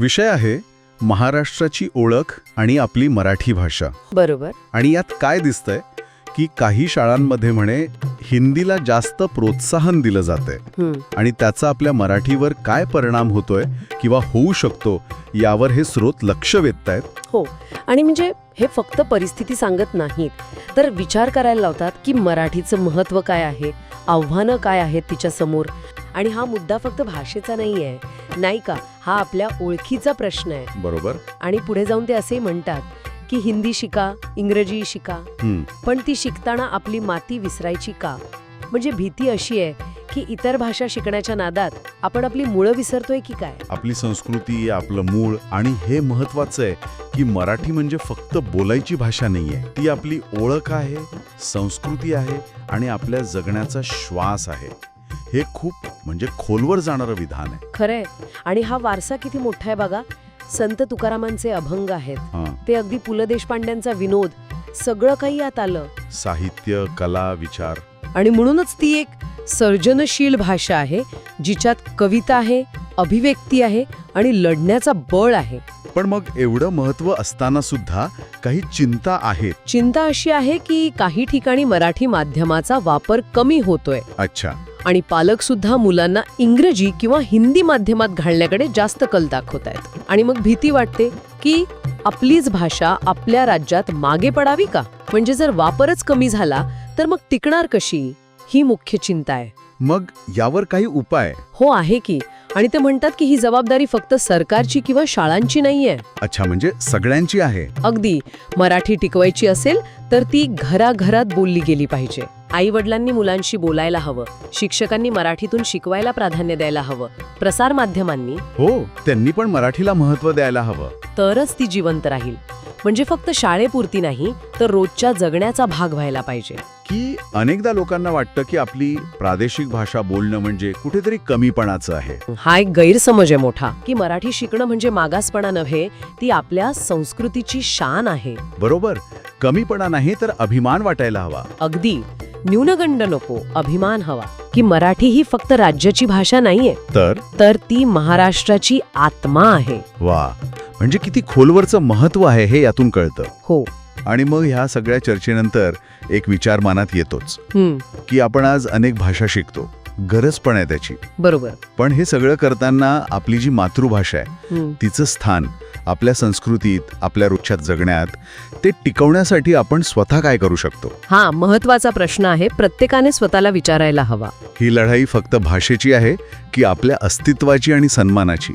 विषय आहे महाराष्ट्राची ओळख आणि आपली मराठी भाषा. बरोबर. आणि यात काय दिसतंय की काही शाळांमध्ये म्हणे हिंदीला जास्त प्रोत्साहन दिलं जातंय. आणि त्याचा आपल्या मराठीवर काय परिणाम होतोय किंवा होऊ शकतो यावर हे स्रोत लक्ष वेधतायत? हो. आणि म्हणजे हे फक्त परिस्थिती सांगत नाहीत. तर विचार करायला लावतात की मराठीचं महत्त्व काय आहे? आव्हानं काय आहेत तिच्या समोर आणि हा मुद्दा फक्त भाषेचा नाही आहे नाही का? हा आपल्या ओळखीचा प्रश्न आहे. बरोबर. आणि पुढे जाऊन ते असेही म्हणतात की हिंदी शिका इंग्रजी शिका पण ती शिकताना आपली माती विसरायची का? म्हणजे भीती अशी आहे की इतर भाषा शिकण्याच्या नादात आपण आपली मुळं विसरतोय की काय? आपली संस्कृती आपलं मूळ आणि हे महत्वाचं आहे की मराठी म्हणजे फक्त बोलायची भाषा नाहीये ती आपली ओळख आहे संस्कृती आहे आणि आपल्या जगण्याचा श्वास आहे. हे खूप म्हणजे खोलवर जाणारं विधान आहे. खरंय. आणि हा वारसा किती मोठा आहे बघा. संत तुकारामांचे अभंग आहेत. हां. ते अगदी पु ल देशपांड्यांचा विनोद. सगळं काही यात आलं. साहित्य कला विचार. आणि म्हणूनच ती एक सर्जनशील भाषा आहे जिच्यात कविता आहे अभिव्यक्ती आहे आणि लढण्याचा बळ आहे. पण मग एवढं महत्त्व असताना सुद्धा काही चिंता आहेत चिंता अशी आहे की काही ठिकाणी मराठी माध्यमाचा वापर कमी होतोय. अच्छा. आणि पालक सुद्धा मुलांना इंग्रजी किंवा हिंदी माध्यमात घालण्याकडे जास्त कल दाखवत आहेत आणि मग भीती वाटते की आपलीच भाषा आपल्या राज्यात मागे पडावी का? म्हणजे जर वापरच कमी झाला तर मग टिकणार कशी? ही मुख्य चिंता आहे. मग यावर काही उपाय? हो आहे की. आणि ते म्हणतात की ही जबाबदारी फक्त सरकारची किंवा शाळांची नाहीये. अच्छा म्हणजे सगळ्यांची आहे. अगदी. मराठी टिकवायची असेल तर ती घराघरात बोलली गेली पाहिजे. आई वडिलांनी मुलांशी बोलायला हवं शिक्षकांनी मराठीतून शिकवायला प्राधान्य द्यायला हवं प्रसार माध्यमांनी. हो त्यांनी पण मराठीला महत्त्व द्यायला हवं. तरच ती जिवंत राहील. म्हणजे फक्त शाळेपुरती नाही तर रोजच्या जगण्याचा भाग व्हायला पाहिजे. की अनेकदा लोकांना वाटतं की आपली प्रादेशिक भाषा बोलणं म्हणजे कुठेतरी कमीपणाचं आहे. हा एक गैरसमज आहे मोठा की मराठी शिकणं म्हणजे मागासपणा नव्हे ती आपल्या संस्कृतीची शान आहे. बरोबर कमीपणा नाही तर अभिमान वाटायला हवा. अगदी. न्यूनगंड नको अभिमान हवा. की मराठी ही फक्त राज्याची भाषा नाहीये. तर? तर ती महाराष्ट्राची आत्मा आहे. वा. म्हणजे किती खोलवरचं महत्त्व आहे हे यातून कळतं. हो. आणि मग ह्या सगळ्या चर्चेनंतर एक विचार मनात येतोच. की आपण आज अनेक भाषा शिकतो. गरज पण आहे त्याची. बरोबर. पण हे सगळं करताना आपली जी मातृभाषा आहे तिचं स्थान आपल्या संस्कृतीत आपल्या रोजच्या जगण्यात ते टिकवण्यासाठी आपण स्वतः काय करू शकतो? हा महत्त्वाचा प्रश्न आहे. प्रत्येकाने स्वतःला विचारायला हवा. ही लढाई फक्त भाषेची आहे की आपल्या अस्तित्वाची आणि सन्मानाची?